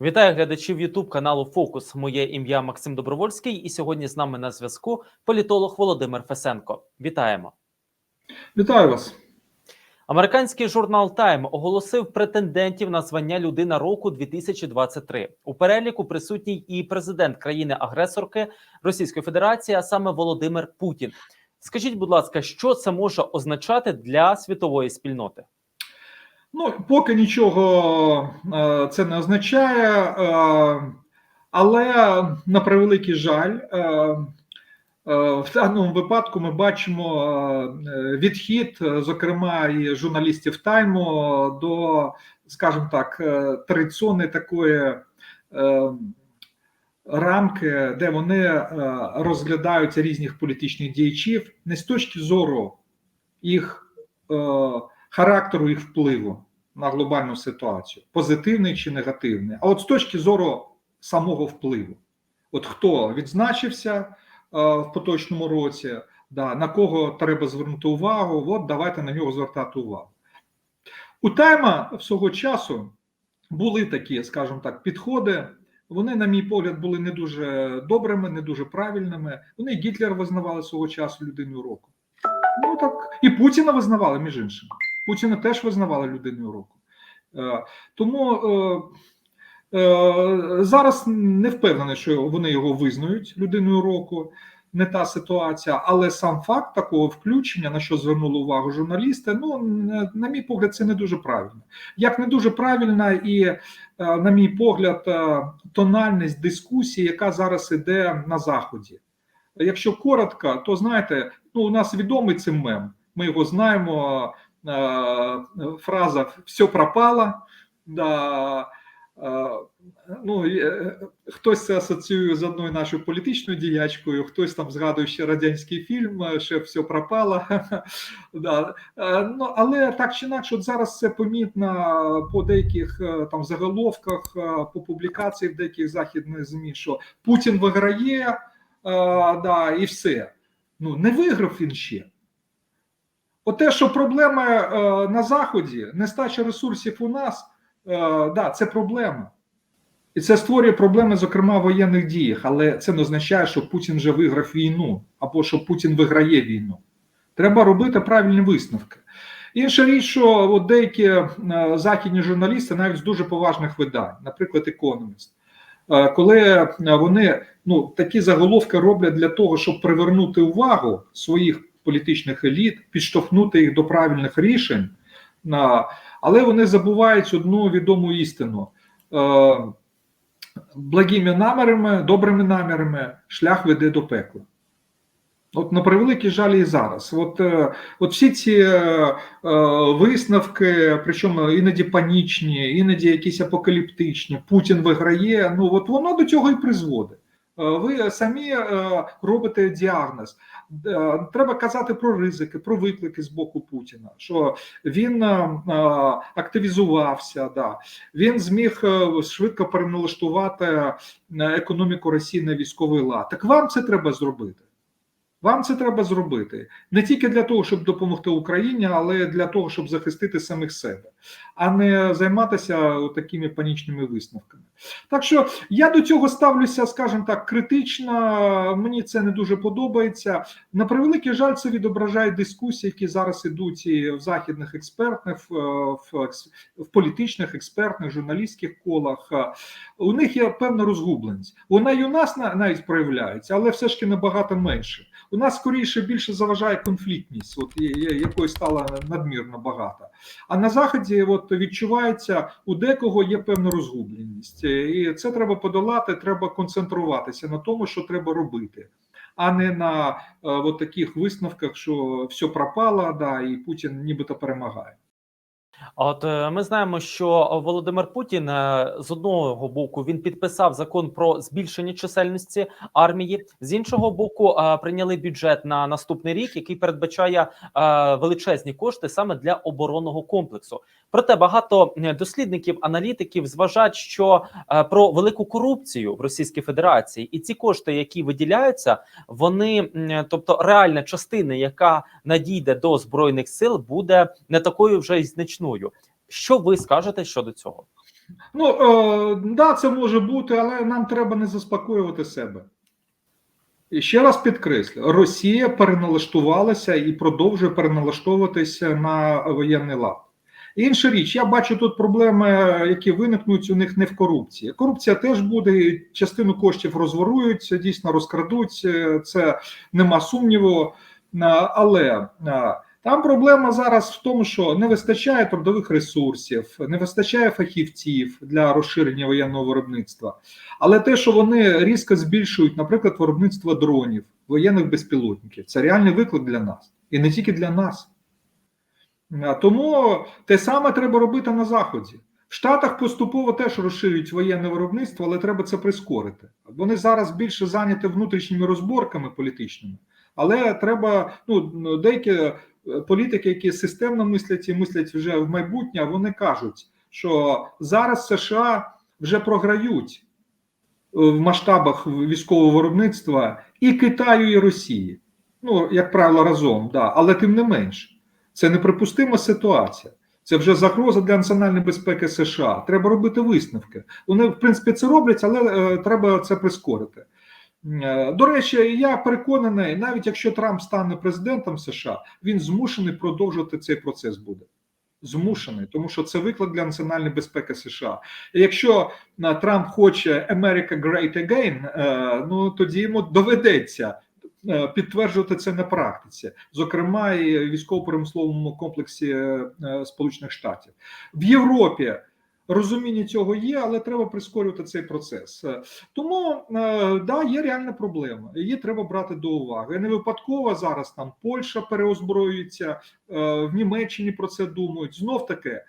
Вітаю глядачів Ютуб каналу Фокус. Моє ім'я Максим Добровольський, і сьогодні з нами на зв'язку політолог Володимир Фесенко. Вітаємо. Вітаю вас. Американський журнал Time оголосив претендентів на звання Людина року 2023. У переліку присутній і президент країни-агресорки Російської Федерації, а саме Володимир Путін. Скажіть, будь ласка, що це може означати для світової спільноти? Ну, поки нічого е, це не означає, е, але на превеликий жаль, е, в даному випадку ми бачимо відхід, зокрема, і журналістів Тайму до, скажімо так, традиційної такої рамки, де вони е, розглядають різних політичних діячів не з точки зору їх. Характеру їх впливу на глобальну ситуацію, позитивний чи негативний, а от з точки зору самого впливу. От хто відзначився е, в поточному році, да, на кого треба звернути увагу, от давайте на нього звертати увагу. У Тайма свого часу були такі, скажімо так, підходи. Вони, на мій погляд, були не дуже добрими, не дуже правильними. Вони Гітлер визнавали свого часу людиною року. Ну так і Путіна визнавали, між іншим. Путіна теж визнавали людиною року. Е, Тому е, е, зараз не впевнений, що вони його визнають людиною року. Не та ситуація, але сам факт такого включення, на що звернули увагу журналісти, ну на мій погляд, це не дуже правильно. Як не дуже правильна і, на мій погляд, тональність дискусії, яка зараз іде на заході. Якщо коротко, то знаєте, ну у нас відомий цим мем. Ми його знаємо. Е, Фраза все пропало. Да, е, ну, хтось це асоціює з одною нашою політичною діячкою, хтось там згадує ще радянський фільм, ще все пропало. да. Ну, але так чи інакше, от зараз це помітно по деяких е, там заголовках, е, по публікації в деяких західних ЗМІ, що Путін виграє, е, да, і все. Ну, не виграв він ще. Оте, що проблеми е, на Заході, нестача ресурсів у нас, е, да, це проблема. І це створює проблеми, зокрема, в воєнних діях, але це не означає, що Путін вже виграв війну або що Путін виграє війну. Треба робити правильні висновки. Інша річ, що от деякі е, західні журналісти, навіть з дуже поважних видань, наприклад, Економіст, е, коли е, вони ну, такі заголовки роблять для того, щоб привернути увагу своїх політичних еліт, підштовхнути їх до правильних рішень, але вони забувають одну відому істину. Е, Благими намірами, добрими намірами шлях веде до пекла. От на превеликий жаль і зараз. От, е, от всі ці е, е, висновки, причому іноді панічні, іноді якісь апокаліптичні, Путін виграє. Ну от воно до цього і призводить. Е, Ви самі е, робите діагноз. Е, Треба казати про ризики, про виклики з боку Путіна, що він активізувався, да. він зміг швидко переналаштувати економіку Росії на військовий лад. Так вам це треба зробити. Вам це треба зробити не тільки для того, щоб допомогти Україні, але для того, щоб захистити самих себе, а не займатися такими панічними висновками. Так що я до цього ставлюся, скажімо так, критично. Мені це не дуже подобається. На превеликий жаль, це відображає дискусії, які зараз ідуть і в західних експертних, в, в, політичних, експертних, журналістських колах. У них є певна розгубленість. Вона і у нас на- навіть проявляється, але все ж таки набагато менше. У нас скоріше більше заважає конфліктність, от якої стала надмірно багато. А на заході, от відчувається у декого є певна розгубленість, і це треба подолати. Треба концентруватися на тому, що треба робити, а не на е, от таких висновках, що все пропало, да, і Путін нібито перемагає. От е, ми знаємо, що Володимир Путін е, з одного боку він підписав закон про збільшення чисельності армії, з іншого боку, е, прийняли бюджет на наступний рік, який передбачає величезні кошти саме для оборонного комплексу. Проте багато дослідників, аналітиків зважають, що про велику корупцію в Російській Федерації, і ці кошти, які виділяються, вони, тобто реальна частина, яка надійде до збройних сил, буде не такою вже й значною. Що ви скажете щодо цього? Ну е, да, це може бути, але нам треба не заспокоювати себе. І ще раз підкреслю: Росія переналаштувалася і продовжує переналаштовуватися на воєнний лад. Інша річ, я бачу тут проблеми, які виникнуть у них не в корупції. Корупція теж буде, частину коштів розворують, дійсно розкрадуть, е, це нема сумніву. Але а, там проблема зараз в тому, що не вистачає трудових ресурсів, не вистачає фахівців для розширення воєнного виробництва. Але те, що вони різко збільшують, наприклад, виробництво дронів, воєнних безпілотників, це реальний виклик для нас і не тільки для нас. Тому те саме треба робити на Заході. В Штатах поступово теж розширюють воєнне виробництво, але треба це прискорити. Вони зараз більше зайняті внутрішніми розборками політичними, але треба ну деякі політики, які системно мислять і мислять вже в майбутнє, вони кажуть, що зараз США вже програють в масштабах військового виробництва і Китаю, і Росії. Ну, як правило, разом, да. але тим не менш, це неприпустима ситуація. Це вже загроза для національної безпеки США. Треба робити висновки. Вони, в принципі, це роблять, але е, треба це прискорити. Е, До речі, я переконаний, навіть якщо Трамп стане президентом США, він змушений продовжувати цей процес буде. Змушений, тому що це виклик для національної безпеки США. Якщо е, Трамп хоче America Great Again, е, ну тоді йому доведеться підтверджувати це на практиці, зокрема і військово-промисловому комплексі Сполучених Штатів в Європі. Розуміння цього є, але треба прискорювати цей процес. Е, Тому е, да, є реальна проблема. Її треба брати до уваги. Не випадково зараз там Польща переозброюється, е, в Німеччині про це думають. Знов таки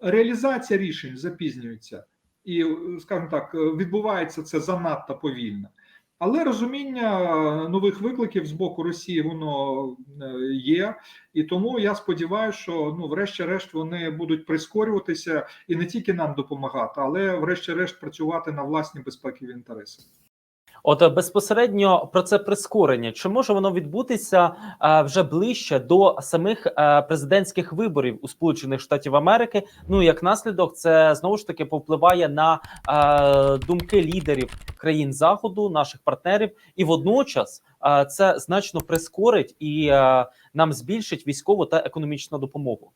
реалізація рішень запізнюється, і, скажімо так, відбувається це занадто повільно. Але розуміння е, нових викликів з боку Росії воно е, є, і тому я сподіваюся, що ну, врешті-решт, вони будуть прискорюватися і не тільки нам допомагати, але врешті-решт працювати на власні безпекові інтереси. От е, безпосередньо про це прискорення, чи може воно відбутися е, вже ближче до самих е, президентських виборів у Сполучених Штатів Америки? Ну як наслідок, це знову ж таки повпливає на думки лідерів країн заходу, наших партнерів, і водночас це значно прискорить і нам збільшить військову та економічну допомогу.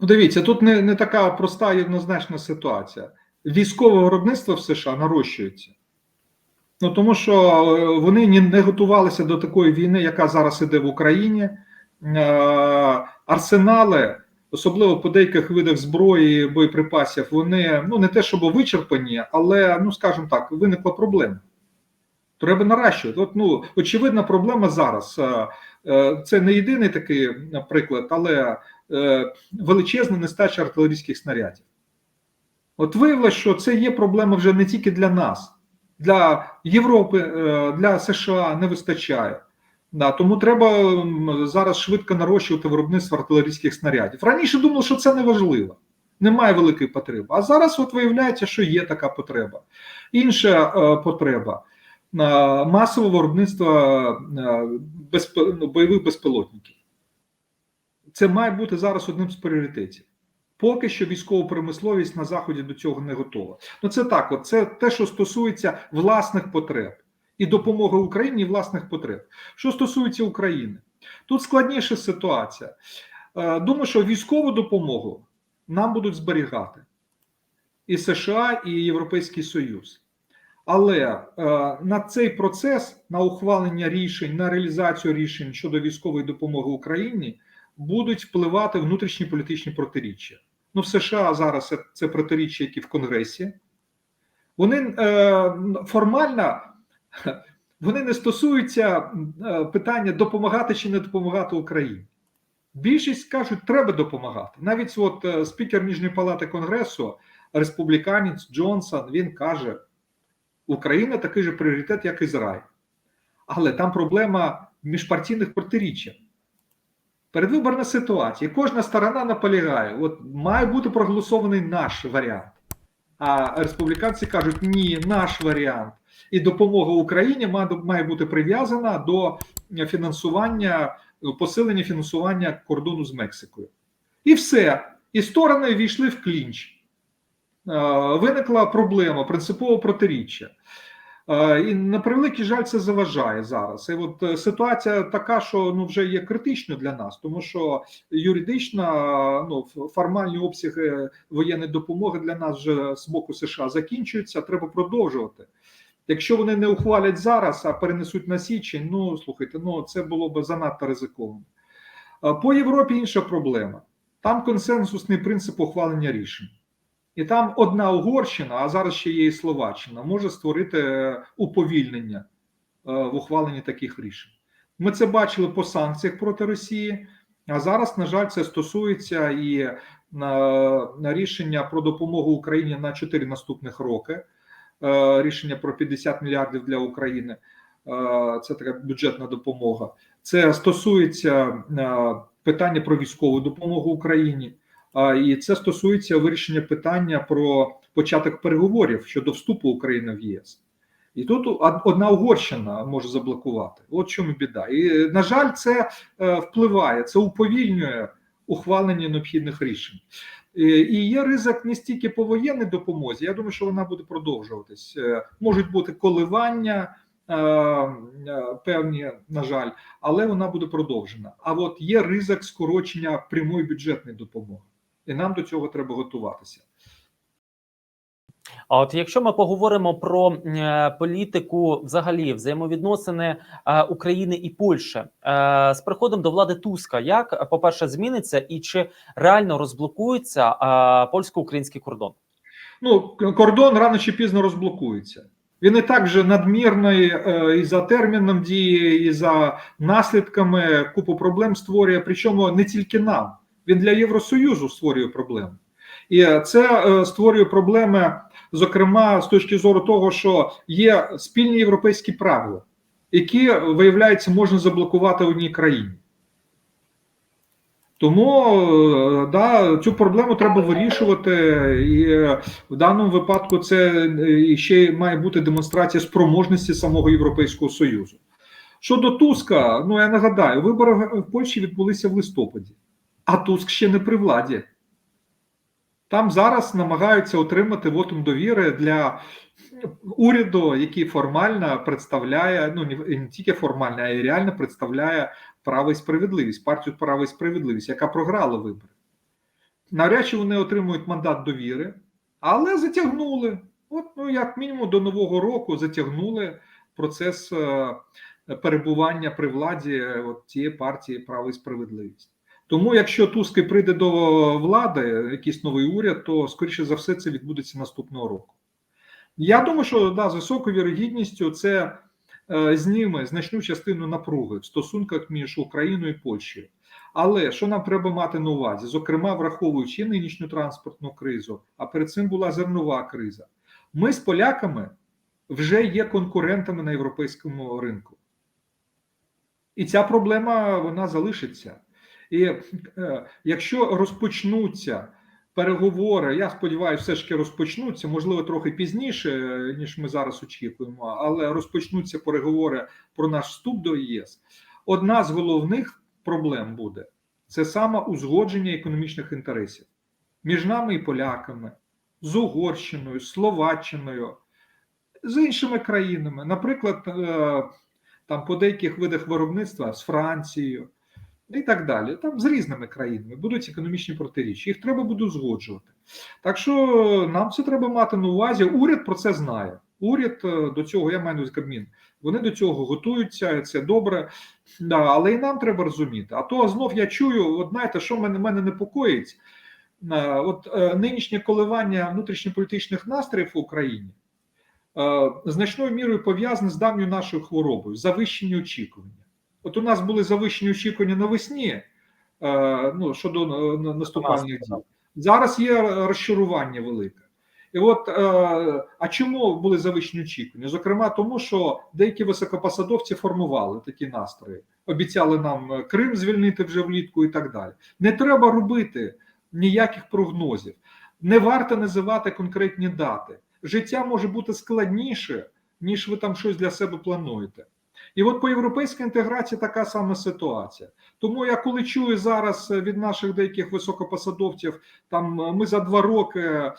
Ну, дивіться, тут не, не така проста і однозначна ситуація. Військове виробництво в США нарощується. Ну тому що е, вони не готувалися до такої війни, яка зараз іде в Україні. Е, Арсенали, особливо по деяких видах зброї, боєприпасів, вони ну не те, щоб вичерпані, але ну скажімо так, виникла проблема. Треба наращувати. От, ну, очевидна проблема зараз. Е, Це не єдиний такий приклад, але величезна нестача артилерійських снарядів. От виявилося, що це є проблема вже не тільки для нас, для Європи, е, для США не вистачає. Да, тому треба зараз швидко нарощувати виробництво артилерійських снарядів. Раніше думали, що це не важливо, немає великої потреби. А зараз от виявляється, що є така потреба. Інша е, потреба е, масове виробництво е, безп... ну, бойових безпілотників. Це має бути зараз одним з пріоритетів. Поки що військова промисловість на заході до цього не готова. Ну це так, от це те, що стосується власних потреб і допомоги Україні і власних потреб. Що стосується України, тут складніша ситуація. Е, Думаю, що військову допомогу нам будуть зберігати і США, і Європейський Союз. Але е, на цей процес, на ухвалення рішень, на реалізацію рішень щодо військової допомоги Україні будуть впливати внутрішні політичні протиріччя. Ну, в США зараз це, це протиріччя, які в Конгресі. Вони е, формально вони не стосуються е, питання допомагати чи не допомагати Україні. Більшість кажуть, треба допомагати. Навіть от е, спікер Ніжньої палати Конгресу, республіканець Джонсон, він каже: Україна такий же пріоритет, як Ізраїль. Але там проблема міжпартійних протиріччя. Передвиборна ситуація. Кожна сторона наполягає, от має бути проголосований наш варіант. А республіканці кажуть, ні, наш варіант. І допомога Україні має, бути прив'язана до фінансування, посилення фінансування кордону з Мексикою. І все. І сторони війшли в клінч. виникла проблема, принципове протиріччя. Е, І на превеликий жаль, це заважає зараз. І от е, ситуація така, що ну вже є критичною для нас, тому що юридична, ну формальні обсяги воєнної допомоги для нас вже з боку США закінчуються. Треба продовжувати. Якщо вони не ухвалять зараз, а перенесуть на січень, ну слухайте, ну це було б занадто ризиковано. Е, По Європі інша проблема. Там консенсусний принцип ухвалення рішень. І там одна Угорщина, а зараз ще є і Словаччина, може створити е, уповільнення е, в ухваленні таких рішень. Ми це бачили по санкціях проти Росії, а зараз, на жаль, це стосується і на, на рішення про допомогу Україні на 4 наступних роки. Е, Рішення про 50 мільярдів для України. Е, Це така бюджетна допомога. Це стосується е, питання про військову допомогу Україні. І це стосується вирішення питання про початок переговорів щодо вступу України в ЄС. І тут од- одна Угорщина може заблокувати. От чому біда. І, на жаль, це е, впливає, це уповільнює ухвалення необхідних рішень. І є ризик не стільки по воєнній допомозі. Я думаю, що вона буде продовжуватись. Е, Можуть бути коливання е, певні, на жаль, але вона буде продовжена. А от є ризик скорочення прямої бюджетної допомоги, і нам до цього треба готуватися. А от якщо ми поговоримо про е, політику, взагалі взаємовідносини е, України і Польщі е, з приходом до влади Туска, як по перше зміниться і чи реально розблокується польсько-український кордон? Ну, кордон рано чи пізно розблокується. Він і так же надмірний і за терміном дії, і за наслідками купу проблем створює. Причому не тільки нам, він для Євросоюзу створює проблеми. І це е, створює проблеми, зокрема, з точки зору того, що є спільні європейські правила, які, виявляється, можна заблокувати в одній країні. Тому е, да, цю проблему треба вирішувати, і е, в даному випадку це ще має бути демонстрація спроможності самого Європейського Союзу. Щодо Туска, ну я нагадаю, вибори в Польщі відбулися в листопаді, а Туск ще не при владі. Там зараз намагаються отримати вотум довіри для уряду, який формально представляє, ну не, тільки формально, а й реально представляє право і справедливість, партію право і справедливість, яка програла вибори. Навряд чи вони отримують мандат довіри, але затягнули. От, ну, як мінімум, до Нового року затягнули процес е, перебування при владі от, тієї партії право і справедливість. Тому, якщо Туск прийде до влади, якийсь новий уряд, то скоріше за все це відбудеться наступного року. Я думаю, що да, з високою вірогідністю це е, зніме значну частину напруги в стосунках між Україною і Польщею. Але що нам треба мати на увазі? Зокрема, враховуючи нинішню транспортну кризу, а перед цим була зернова криза. Ми з поляками вже є конкурентами на європейському ринку. І ця проблема вона залишиться. І е, якщо розпочнуться переговори, я сподіваюся, все ж таки розпочнуться, можливо, трохи пізніше, е, ніж ми зараз очікуємо, але розпочнуться переговори про наш вступ до ЄС. Одна з головних проблем буде це саме узгодження економічних інтересів між нами і поляками, з Угорщиною, Словаччиною, з іншими країнами, наприклад, е, там по деяких видах виробництва з Францією і так далі. Там з різними країнами будуть економічні протиріччя. Їх треба буде узгоджувати. Так що нам це треба мати на увазі. Уряд про це знає. Уряд е, до цього, я маю Кабмін, вони до цього готуються, це добре. Да, але і нам треба розуміти. А то знов я чую, от знаєте, що мене, мене непокоїть. Е, От е, нинішнє коливання внутрішньополітичних настроїв в Україні значною мірою пов'язане з давньою нашою хворобою, завищені очікування. От у нас були завищені очікування навесні е, ну, щодо е, наступальних дій. Зараз є розчарування велике. І от е, а чому були завищені очікування? Зокрема, тому що деякі високопосадовці формували такі настрої, обіцяли нам Крим звільнити вже влітку і так далі. Не треба робити ніяких прогнозів, не варто називати конкретні дати. Життя може бути складніше, ніж ви там щось для себе плануєте. І от по європейській інтеграції така сама ситуація. Тому я коли чую зараз від наших деяких високопосадовців, там ми за два роки е,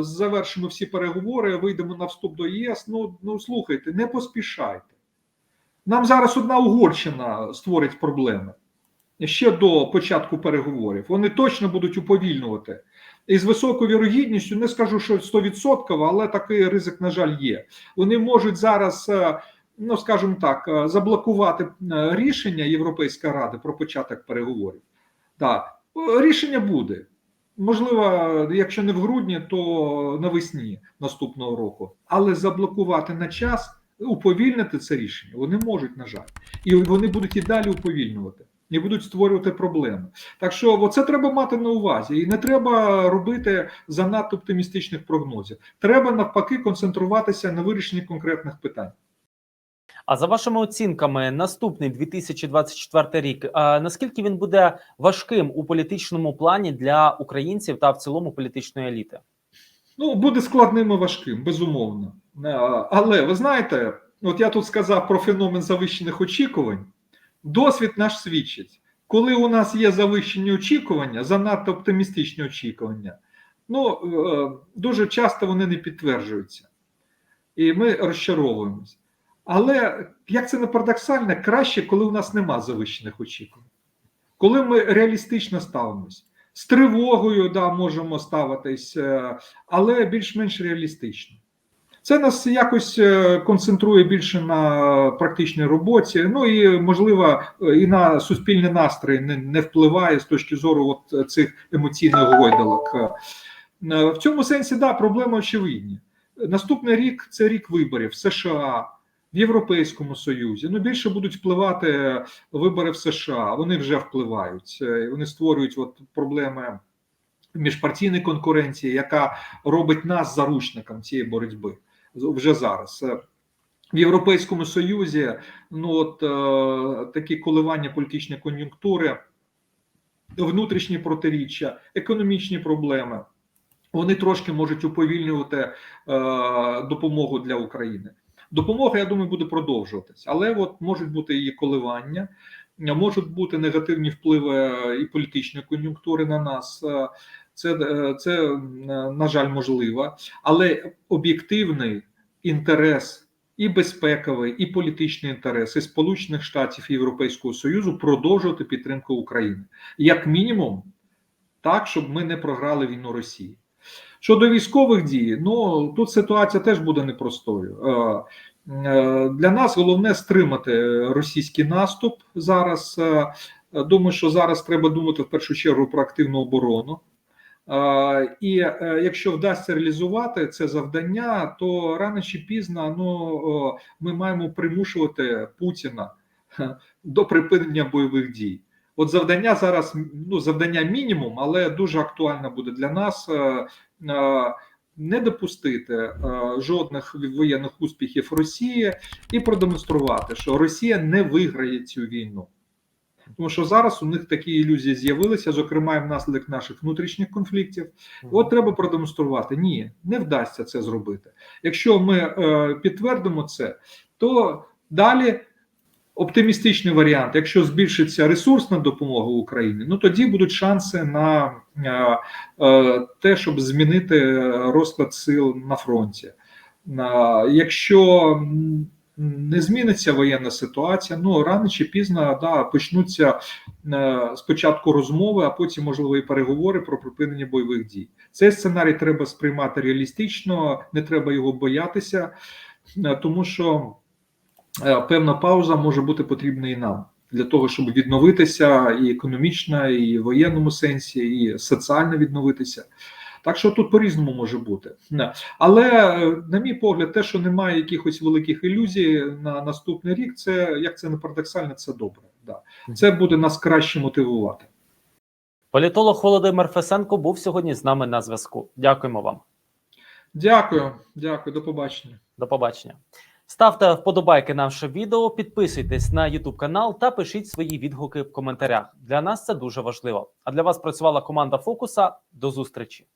завершимо всі переговори, вийдемо на вступ до ЄС. Ну, ну слухайте, не поспішайте. Нам зараз одна Угорщина створить проблеми ще до початку переговорів. Вони точно будуть уповільнювати. І з високою вірогідністю, не скажу, що 100%, але такий ризик, на жаль, є. Вони можуть зараз, е, ну скажімо так, е, заблокувати е, рішення Європейської ради про початок переговорів. Так, е, рішення буде. Можливо, якщо не в грудні, то навесні наступного року. Але заблокувати на час, уповільнити це рішення вони можуть, на жаль, і вони будуть і далі уповільнювати, і будуть створювати проблеми. Так що це треба мати на увазі, і не треба робити занадто оптимістичних прогнозів. Треба навпаки концентруватися на вирішенні конкретних питань. А за вашими оцінками, наступний 2024 рік, а наскільки він буде важким у політичному плані для українців та в цілому політичної еліти? Ну, буде складним і важким, безумовно. Е, Але ви знаєте, от я тут сказав про феномен завищених очікувань. Досвід наш свідчить, коли у нас є завищені очікування, занадто оптимістичні очікування, ну е, дуже часто вони не підтверджуються. І ми розчаровуємось. Але як це не парадоксально, краще, коли у нас нема завищених очікувань, коли ми реалістично ставимось. З тривогою да, можемо ставитись, е, але більш-менш реалістично. Це нас якось е, концентрує більше на практичній роботі, ну і можливо і на суспільний настрій не, не впливає з точки зору от цих емоційних гойдалок. Е, В цьому сенсі, да, проблеми очевидні. Наступний рік це рік виборів США, в Європейському Союзі. Ну більше будуть впливати вибори в США. Вони вже впливають. Е, Вони створюють от проблеми міжпартійної конкуренції, яка робить нас заручником цієї боротьби вже зараз. Е, В Європейському Союзі ну от е, такі коливання політичної кон'юнктури, внутрішні протиріччя, економічні проблеми. Вони трошки можуть уповільнювати е, допомогу для України. Допомога, я думаю, буде продовжуватись, але от можуть бути її коливання, можуть бути негативні впливи і політичної кон'юнктури на нас. Е, Це, е, це е, на жаль, можливо, але об'єктивний інтерес і безпековий, і політичний інтерес і Сполучених Штатів і Європейського Союзу продовжувати підтримку України, як мінімум, так, щоб ми не програли війну Росії. Щодо військових дій, ну тут ситуація теж буде непростою. Е, е, Для нас головне стримати російський наступ зараз. Е, Думаю, що зараз треба думати в першу чергу про активну оборону. І якщо вдасться реалізувати це завдання, то рано чи пізно ну, ми маємо примушувати Путіна до припинення бойових дій. От завдання зараз ну завдання мінімум, але дуже актуально буде для нас е, е, не допустити е, жодних воєнних успіхів Росії і продемонструвати, що Росія не виграє цю війну. Тому що зараз у них такі ілюзії з'явилися, зокрема і внаслідок наших внутрішніх конфліктів. От треба продемонструвати. Ні, не вдасться це зробити. Якщо ми е, підтвердимо це, то далі оптимістичний варіант, якщо збільшиться ресурсна допомога Україні, ну тоді будуть шанси на е, е, те, щоб змінити розклад сил на фронті. Е, якщо не зміниться воєнна ситуація, ну рано чи пізно да, почнуться спочатку розмови, а потім, можливо, і переговори про припинення бойових дій. Цей сценарій треба сприймати реалістично, не треба його боятися, тому що певна пауза може бути потрібна і нам. Для того щоб відновитися і економічно, і в воєнному сенсі, і соціально відновитися. Так що тут по-різному може бути. Але, е, на мій погляд, те, що немає якихось великих ілюзій на наступний рік, це як це не парадоксально, це добре. Да. Це буде нас краще мотивувати. Політолог Володимир Фесенко був сьогодні з нами на зв'язку. Дякуємо вам. Дякую, дякую, до побачення. До побачення. Ставте вподобайки наше відео, підписуйтесь на YouTube канал та пишіть свої відгуки в коментарях. Для нас це дуже важливо. А для вас працювала команда Фокуса. До зустрічі.